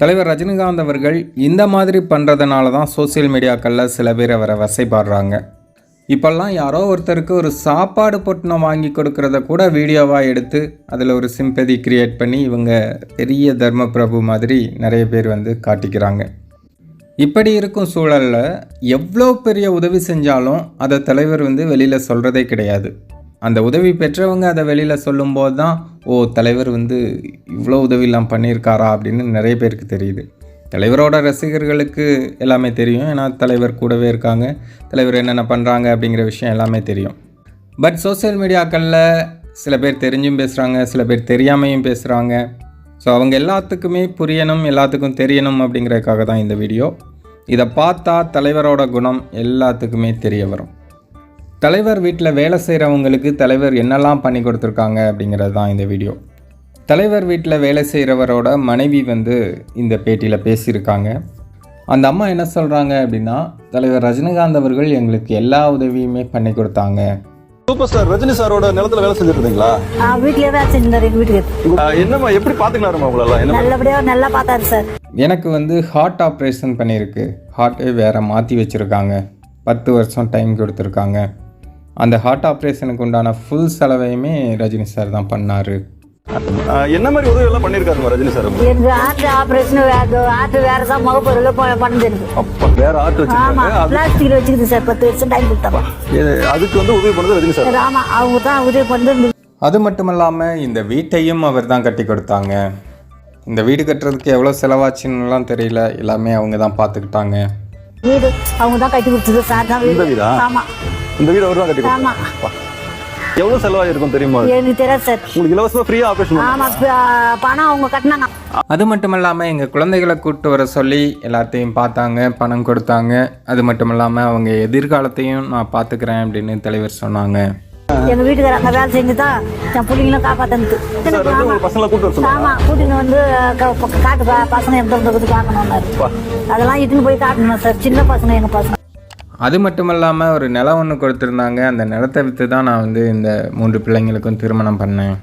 தலைவர் ரஜினிகாந்த் அவர்கள் இந்த மாதிரி பண்ணுறதுனால தான் சோஷியல் மீடியாக்களில் சில பேர் அவரை வசைப்பாடுறாங்க இப்போல்லாம் யாரோ ஒருத்தருக்கு ஒரு சாப்பாடு பொட்டினம் வாங்கி கொடுக்கறத கூட வீடியோவாக எடுத்து அதில் ஒரு சிம்பதி கிரியேட் பண்ணி இவங்க பெரிய தர்ம பிரபு மாதிரி நிறைய பேர் வந்து காட்டிக்கிறாங்க. இப்படி இருக்கும் சூழலில் எவ்வளோ பெரிய உதவி செஞ்சாலும் அதை தலைவர் வந்து வெளியில் சொல்கிறதே கிடையாது. அந்த உதவி பெற்றவங்க அதை வெளியில் சொல்லும்போது தான் ஓ தலைவர் வந்து இவ்வளோ உதவியெல்லாம் பண்ணியிருக்காரா? அப்படின்னு நிறைய பேருக்கு தெரியுது. தலைவரோட ரசிகர்களுக்கு எல்லாமே தெரியும். ஏன்னா தலைவர் கூடவே இருக்காங்க. தலைவர் என்னென்ன பண்ணுறாங்க அப்படிங்கிற விஷயம் எல்லாமே தெரியும். பட் சோஷியல் மீடியாக்களில் சில பேர் தெரிஞ்சும் பேசுகிறாங்க சில பேர் தெரியாமையும் பேசுகிறாங்க ஸோ அவங்க எல்லாத்துக்குமே புரியணும் எல்லாத்துக்கும் தெரியணும் அப்படிங்கிறதுக்காக தான் இந்த வீடியோ. இதை பார்த்தா தலைவரோட குணம் எல்லாத்துக்குமே தெரிய வரும். தலைவர் வீட்டில் வேலை செய்கிறவங்களுக்கு தலைவர் என்னெல்லாம் பண்ணி கொடுத்துருக்காங்க அப்படிங்கிறது தான் இந்த வீடியோ. தலைவர் வீட்டில் வேலை செய்கிறவரோட மனைவி வந்து இந்த பேட்டியில் பேசியிருக்காங்க. அந்த அம்மா என்ன சொல்கிறாங்க அப்படின்னா தலைவர் ரஜினிகாந்த் அவர்கள் எங்களுக்கு எல்லா உதவியுமே பண்ணி கொடுத்தாங்க. சூப்பர் ஸ்டார் ரஜினி சாரோட நிலத்துல வேலை செஞ்சுட்டு இருந்தீங்களா? ஆ, வீட்லயே தான் செஞ்சிருந்தாரு எங்க வீட்டுக்கு. என்னம்மா எப்படி பாத்துக்கலாருமா உங்களெல்லாம் என்ன நல்லபடியா நல்லா பார்த்தாரு சார். எனக்கு வந்து ஹார்ட் ஆப்ரேஷன் பண்ணியிருக்கு. ஹார்ட்டே வேறு மாற்றி வச்சுருக்காங்க. பத்து வருஷம் டைம் கொடுத்துருக்காங்க. அந்த ஹார்ட் ஆப்ரேஷனுக்கு உண்டான ஃபுல் செலவையுமே ரஜினி சார் தான் பண்ணார். என்ன மாதிரி உதவி எல்லாம் பண்ணிருக்காருமா ரஜினி சார்? எனக்கு ஹார்ட் ஆபரேஷன் ஹார்ட் வேற தான் முகப்பொருள் பண்ணது எனக்கு அப்பா வேற ஆர்ட் ஆமா வச்சிருக்காங்க அது- பிளாஸ்டிக்ல வச்சுக்குது சார் பத்து வருஷம் டைம் கொடுத்தாங்க. அதுக்கு வந்து உதவி பண்ணது ரஜினி சார் ஆமா அவங்க தான் உதவி பண்ணி அது மட்டும் இல்லாமல் இந்த வீட்டையும் அவர் தான் கட்டி கொடுத்தாங்க. இந்த வீடு கட்டுறதுக்கு எவ்வளோ செலவாச்சுன்னுலாம் தெரியல. எல்லாமே அவங்க தான் பார்த்துக்கிட்டாங்க. வீடு அவங்க தான் கட்டி கொடுத்தது. சார் தான் இந்த வீடு வீடா? ஆமா. இந்த வீடு அவர் தான் கட்டி ஆமா. கொடுத்தாரு. எவ்வளவு செலவாயிருக்கும் தெரியுமா? எனக்கு தெரியாது சார். உங்களுக்கு இலவசமா ஃப்ரீயா ஆபரேஷன் ஆமா பணம் அவங்க கட்டினாங்க. அது மட்டும் இல்லாமல் எங்கள் குழந்தைகளை கூப்பிட்டு வர சொல்லி எல்லாத்தையும் பார்த்தாங்க பணம் கொடுத்தாங்க. அது மட்டும் இல்லாமல் அவங்க எதிர்காலத்தையும் நான் பார்த்துக்கிறேன் அப்படின்னு தலைவர் சொன்னாங்க. எங்க வீட்டுக்கார அங்க வேலை செஞ்சு தான் என் பிள்ளைங்களும் காப்பாத்தனுது சார் வந்து உங்க பசங்களை கூட்டு வர சொன்னாங்க ஆமா கூட்டின்னு வந்து காட்டு பசங்க எந்த பார்க்கணும்னாரு அதெல்லாம் இட்டுன்னு போய் காட்டணும் சார்? சின்ன பசங்க எங்க பசங்க. அது மட்டும் இல்லாமல் ஒரு நிலம் ஒன்று கொடுத்துருந்தாங்க. அந்த நிலத்தை விற்று தான் நான் வந்து இந்த மூன்று பிள்ளைங்களுக்கும் திருமணம் பண்ணேன்.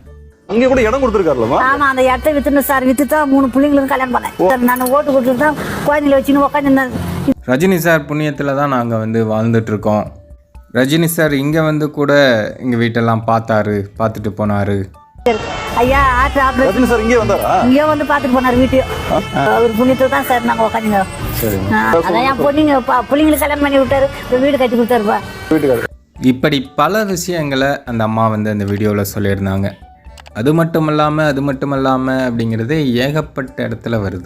அங்கே கூட இடம் கொடுத்துருக்காருலமா ஆமா அந்த இடத்த வித்துன்னு சார் வித்து தான் மூணு பிள்ளைங்களுக்கும் கல்யாணம் பண்ணேன். நான் ஓட்டு கொடுத்துட்டு தான் குழந்தைங்கள வச்சுன்னு உட்காந்து ரஜினி சார் புண்ணியத்தில் தான் நாங்கள் வந்து வாழ்ந்துட்டுருக்கோம் ரஜினி சார் இங்கே வந்து கூட எங்கள் வீட்டெல்லாம் பார்த்தாரு பார்த்துட்டு போனார். ஐயா ஆட்டு ஆப்ரேஷன். சார் இங்கே வந்தாரா? இங்கே வந்து பார்த்துட்டு போனார் வீட்டையும் அவர் புண்ணியத்தில் தான் சார் நாங்கள் உட்காந்துங்க சரிங்க அதான் என் பொண்ணுங்க ப- பிள்ளைங்களுக்கு கல்யாணம் பண்ணி விட்டாரு. இப்ப வீடு கட்டி கொடுத்தாருப்பா. வீட்டுக்காரர். இப்படி பல விஷயங்களை அந்த அம்மா வந்து அந்த வீடியோவில் சொல்லியிருந்தாங்க. அது மட்டும் இல்லாமல் அது மட்டும் இல்லாமல் அப்படிங்கிறது ஏகப்பட்ட இடத்துல வருது.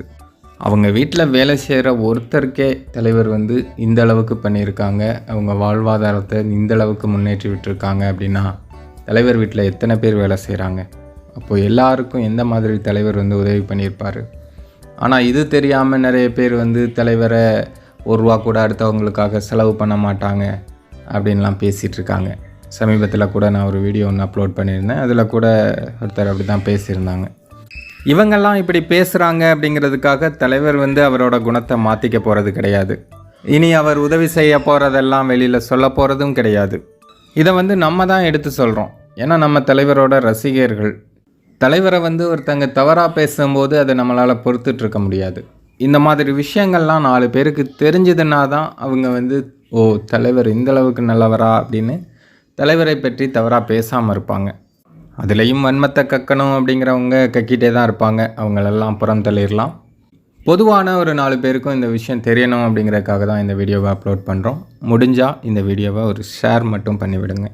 அவங்க வீட்டில் வேலை செய்கிற ஒருத்தருக்கே தலைவர் வந்து இந்த அளவுக்கு பண்ணியிருக்காங்க. அவங்க வாழ்வாதாரத்தை இந்த அளவுக்கு முன்னேற்றி விட்டுருக்காங்க அப்படின்னா தலைவர் வீட்டில் எத்தனை பேர் வேலை செய்கிறாங்க அப்போது எல்லாருக்கும் எந்த மாதிரி தலைவர் வந்து உதவி பண்ணியிருப்பார்? ஆனால் இது தெரியாமல் நிறைய பேர் வந்து தலைவரை ஒரு ரூபா கூட அடுத்தவங்களுக்காக செலவு பண்ண மாட்டாங்க அப்படின்லாம் பேசிகிட்டு இருக்காங்க சமீபத்தில் கூட நான் ஒரு வீடியோ ஒன்று அப்லோட் பண்ணியிருந்தேன். அதில் கூட ஒருத்தர் அப்படி தான் பேசியிருந்தாங்க. இவங்கெல்லாம் இப்படி பேசுகிறாங்க அப்படிங்கிறதுக்காக தலைவர் வந்து அவரோட குணத்தை மாற்றிக்க போகிறது கிடையாது. இனி அவர் உதவி செய்ய போகிறதெல்லாம் வெளியில் சொல்ல போகிறதும் கிடையாது. இதை வந்து நம்ம தான் எடுத்து சொல்கிறோம் ஏன்னா நம்ம தலைவரோட ரசிகர்கள் தலைவரை வந்து ஒருத்தங்க தவறாக பேசும்போது அதை நம்மளால் பொறுத்துட்டு இருக்க முடியாது. இந்த மாதிரி விஷயங்கள்லாம் நாலு பேருக்கு தெரிஞ்சதுன்னா தான் அவங்க வந்து ஓ தலைவர் இந்த அளவுக்கு நல்லவரா? அப்படின்னு தலைவரை பற்றி தவறாக பேசாமல் இருப்பாங்க. அதுலேயும் வன்மத்தை கக்கணும் அப்படிங்கிறவங்க கக்கிட்டே தான் இருப்பாங்க. அவங்களெல்லாம் புறம் தள்ளிடலாம். பொதுவான ஒரு நாலு பேருக்கும் இந்த விஷயம் தெரியணும் அப்படிங்கிறதுக்காக தான் இந்த வீடியோவை அப்லோட் பண்ணுறோம் முடிஞ்சால் இந்த வீடியோவை ஒரு ஷேர் மட்டும் பண்ணிவிடுங்க.